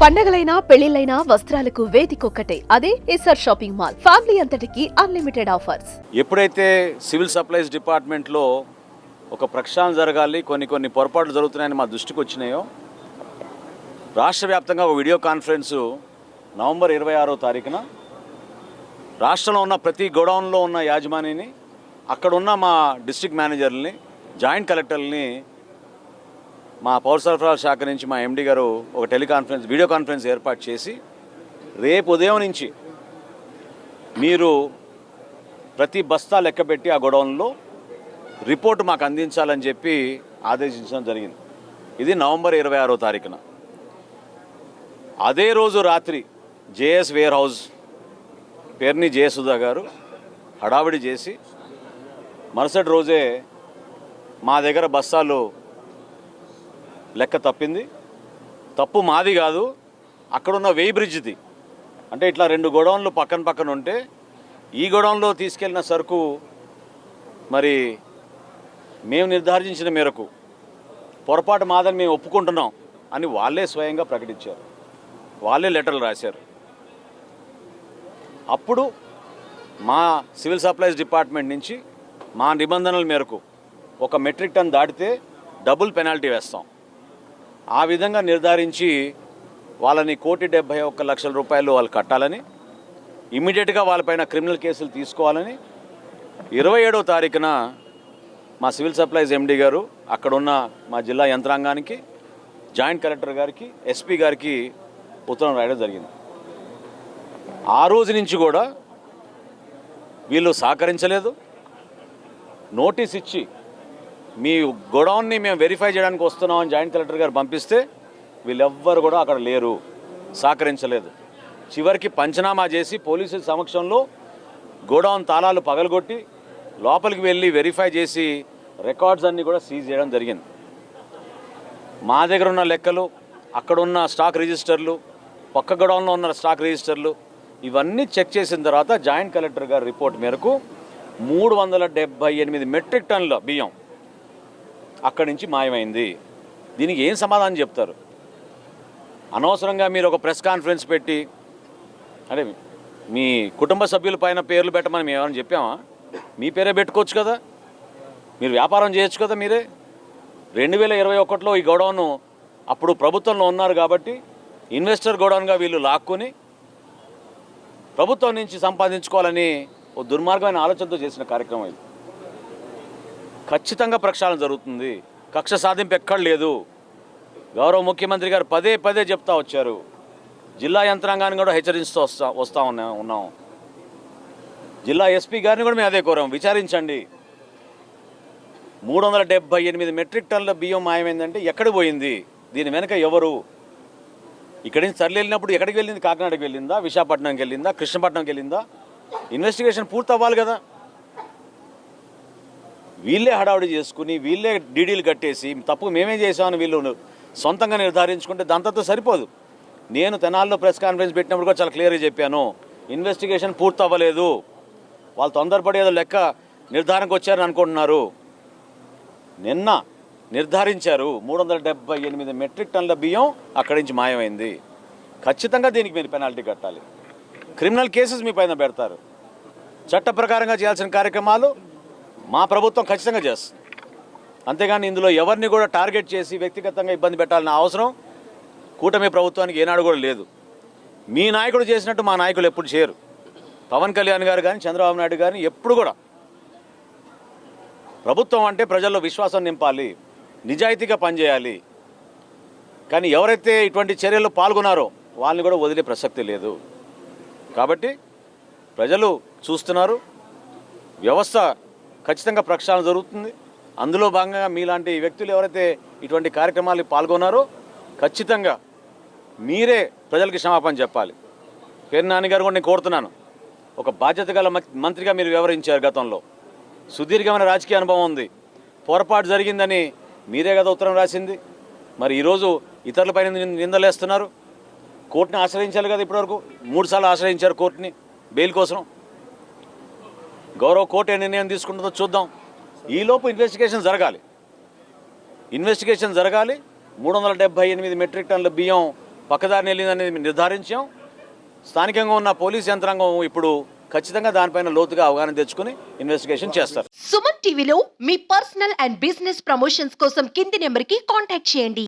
పండగలైనా పెళ్ళిళ్ళైనా వస్త్రాలకు వేదికొక్కటే. అదే ఎస్ఆర్ షాపింగ్ మాల్. ఫ్యామిలీ అంతటికి అన్లిమిటెడ్ ఆఫర్స్. ఎప్పుడైతే సివిల్ సప్లైస్ డిపార్ట్మెంట్లో ఒక ప్రక్షాళన జరగాలి కొన్ని కొన్ని పొరపాట్లు జరుగుతున్నాయని మా దృష్టికి వచ్చినాయో రాష్ట్ర వ్యాప్తంగా ఒక వీడియో కాన్ఫరెన్సు నవంబర్ ఇరవై ఆరో తారీఖున రాష్ట్రంలో ఉన్న ప్రతి గోడౌన్లో ఉన్న యాజమానిని అక్కడున్న మా డిస్ట్రిక్ట్ మేనేజర్ని జాయింట్ కలెక్టర్ని మా పౌర సరఫరాల శాఖ నుంచి మా ఎండి గారు ఒక టెలికాన్ఫరెన్స్ వీడియో కాన్ఫరెన్స్ ఏర్పాటు చేసి రేపు ఉదయం నుంచి మీరు ప్రతి బస్తా లెక్కపెట్టి ఆ గొడవల్లో రిపోర్ట్ మాకు అందించాలని చెప్పి ఆదేశించడం జరిగింది. ఇది నవంబర్ ఇరవై ఆరో తారీఖున. అదే రోజు రాత్రి JS warehouse Perni Jayasudha garu హడావిడి చేసి మరుసటి రోజే మా దగ్గర బస్తాలు లెక్క తప్పింది. తప్పు మాది కాదు అక్కడున్న వెయ్యి బ్రిడ్జ్ది. అంటే ఇట్లా రెండు గోడౌన్లు పక్కన పక్కన ఉంటే ఈ గోడౌన్లో తీసుకెళ్ళిన సరుకు మరి మేము నిర్ధారించిన మేరకు పొరపాటు మాదని మేము ఒప్పుకుంటున్నాం అని వాళ్ళే స్వయంగా ప్రకటించారు. వాళ్ళే లెటర్లు రాశారు. అప్పుడు మా సివిల్ సప్లైస్ డిపార్ట్మెంట్ నుంచి మా నిబంధనల మేరకు ఒక మెట్రిక్ టన్ దాటితే డబుల్ పెనాల్టీ వేస్తాం. ఆ విధంగా నిర్ధారించి వాళ్ళని కోటి డెబ్బై ఒక్క లక్షల రూపాయలు వాళ్ళు కట్టాలని ఇమ్మీడియట్గా వాళ్ళపైన క్రిమినల్ కేసులు తీసుకోవాలని ఇరవై ఏడవ తారీఖున మా సివిల్ సప్లైస్ ఎండీ గారు అక్కడున్న మా జిల్లా యంత్రాంగానికి జాయింట్ కలెక్టర్ గారికి ఎస్పీ గారికి ఉత్తరం రాయడం జరిగింది. ఆ రోజు నుంచి కూడా వీళ్ళు సహకరించలేదు. నోటీస్ ఇచ్చి మీ గొడౌన్ని మేము వెరిఫై చేయడానికి వస్తున్నామని జాయింట్ కలెక్టర్ గారు పంపిస్తే వీళ్ళెవ్వరు కూడా అక్కడ లేరు. సహకరించలేదు. చివరికి పంచనామా చేసి పోలీసుల సమక్షంలో గోడౌన్ తాళాలు పగలగొట్టి లోపలికి వెళ్ళి వెరిఫై చేసి రికార్డ్స్ అన్నీ కూడా సీజ్ చేయడం జరిగింది. మా దగ్గర ఉన్న లెక్కలు అక్కడున్న స్టాక్ రిజిస్టర్లు పక్క గొడౌన్లో ఉన్న స్టాక్ రిజిస్టర్లు ఇవన్నీ చెక్ చేసిన తర్వాత జాయింట్ కలెక్టర్ గారి రిపోర్ట్ మేరకు మూడు వందల డెబ్బై ఎనిమిది మెట్రిక్ టన్నుల బియ్యం అక్కడి నుంచి మాయమైంది. దీనికి ఏం సమాధానం చెప్తారు? అనవసరంగా మీరు ఒక ప్రెస్ కాన్ఫరెన్స్ పెట్టి అంటే మీ కుటుంబ సభ్యుల పైన పేర్లు పెట్టమని మేము ఏమైనా చెప్పామా? మీ పేరే పెట్టుకోవచ్చు కదా? మీరు వ్యాపారం చేయొచ్చు కదా మీరే? రెండు వేల ఇరవై ఒకటిలో ఈ గొడవను అప్పుడు ప్రభుత్వంలో ఉన్నారు కాబట్టి ఇన్వెస్టర్ గోడౌన్గా వీళ్ళు లాక్కొని ప్రభుత్వం నుంచి సంపాదించుకోవాలని ఓ దుర్మార్గమైన ఆలోచనతో చేసిన కార్యక్రమం ఇది. ఖచ్చితంగా ప్రక్షాళన జరుగుతుంది. కక్ష సాధింపు ఎక్కడ లేదు. గౌరవ ముఖ్యమంత్రి గారు పదే పదే చెప్తా వచ్చారు. జిల్లా యంత్రాంగాన్ని కూడా హెచ్చరిస్తూ వస్తా వస్తా ఉన్నా ఉన్నాం. జిల్లా ఎస్పీ గారిని కూడా మేము అదే కోరాం. విచారించండి. మూడు వందల డెబ్బై ఎనిమిది మెట్రిక్ టన్నుల బియ్యం మాయమైందంటే ఎక్కడ పోయింది? దీని వెనక ఎవరు? ఇక్కడి నుంచి తరలి వెళ్ళినప్పుడు ఎక్కడికి వెళ్ళింది? కాకినాడకి వెళ్ళిందా? విశాఖపట్నంకి వెళ్ళిందా? కృష్ణపట్నంకి వెళ్ళిందా? ఇన్వెస్టిగేషన్ పూర్తి అవ్వాలి కదా. వీళ్ళే హడావుడి చేసుకుని వీళ్ళే డీడీలు కట్టేసి తప్పు మేమే చేసామని వీళ్ళు సొంతంగా నిర్ధారించుకుంటే దాంతో సరిపోదు. నేను తెనాల్లో ప్రెస్ కాన్ఫరెన్స్ పెట్టినప్పుడు కూడా చాలా క్లియర్గా చెప్పాను ఇన్వెస్టిగేషన్ పూర్తి అవ్వలేదు వాళ్ళు తొందరపడి ఏదో లెక్క నిర్ధారణకు వచ్చారని అనుకుంటున్నారు. నిన్న నిర్ధారించారు మూడు వందల డెబ్బై ఎనిమిది మెట్రిక్ టన్నుల బియ్యం అక్కడి నుంచి మాయమైంది. ఖచ్చితంగా దీనికి మీరు పెనాల్టీ కట్టాలి. క్రిమినల్ కేసెస్ మీ పైన పెడతారు. చట్ట ప్రకారంగా చేయాల్సిన కార్యక్రమాలు మా ప్రభుత్వం ఖచ్చితంగా చేస్తుంది. అంతేగాని ఇందులో ఎవరిని కూడా టార్గెట్ చేసి వ్యక్తిగతంగా ఇబ్బంది పెట్టాలన్న అవసరం కూటమి ప్రభుత్వానికి ఏనాడు కూడా లేదు. మీ నాయకుడు చేసినట్టు మా నాయకులు ఎప్పుడు చేయరు. పవన్ కళ్యాణ్ గారు కానీ చంద్రబాబు నాయుడు కానీ ఎప్పుడు కూడా ప్రభుత్వం అంటే ప్రజల్లో విశ్వాసం నింపాలి నిజాయితీగా పనిచేయాలి. కానీ ఎవరైతే ఇటువంటి చర్యల్లో పాల్గొన్నారో వాళ్ళని కూడా వదిలే ప్రసక్తి లేదు. కాబట్టి ప్రజలు చూస్తున్నారు వ్యవస్థ ఖచ్చితంగా ప్రక్షాళన జరుగుతుంది. అందులో భాగంగా మీలాంటి వ్యక్తులు ఎవరైతే ఇటువంటి కార్యక్రమాలు పాల్గొన్నారో ఖచ్చితంగా మీరే ప్రజలకి క్షమాపణ చెప్పాలి. పేరు నాన్నగారు గారు కూడా నేను కోరుతున్నాను. ఒక బాధ్యత గల మంత్రిగా మీరు వివరించారు గతంలో. సుదీర్ఘమైన రాజకీయ అనుభవం ఉంది. పొరపాటు జరిగిందని మీరే కదా ఉత్తరం రాసింది. మరి ఈరోజు ఇతరులపైన నిందలేస్తున్నారు. కోర్టుని ఆశ్రయించాలి కదా ఇప్పటివరకు. మూడు సార్లు ఆశ్రయించారు కోర్టుని. బెయిల్ కోసం. గౌరవ కోర్టు ఏ నిర్ణయం తీసుకుంటుందో చూద్దాం. ఈలోపు ఇన్వెస్టిగేషన్ జరగాలి. ఇన్వెస్టిగేషన్ జరగాలి. మూడు వందల డెబ్బై ఎనిమిది మెట్రిక్ టన్నుల బియ్యం పక్కదారిని వెళ్ళిందనేది నిర్ధారించాం. స్థానికంగా ఉన్న పోలీస్ యంత్రాంగం ఇప్పుడు ఖచ్చితంగా దానిపైన లోతుగా అవగాహన తెచ్చుకుని ఇన్వెస్టిగేషన్ చేస్తారు. సుమన్ టీవీలో మీ పర్సనల్ అండ్ బిజినెస్ ప్రమోషన్స్ కోసం కింది నెంబర్కి కాంటాక్ట్ చేయండి.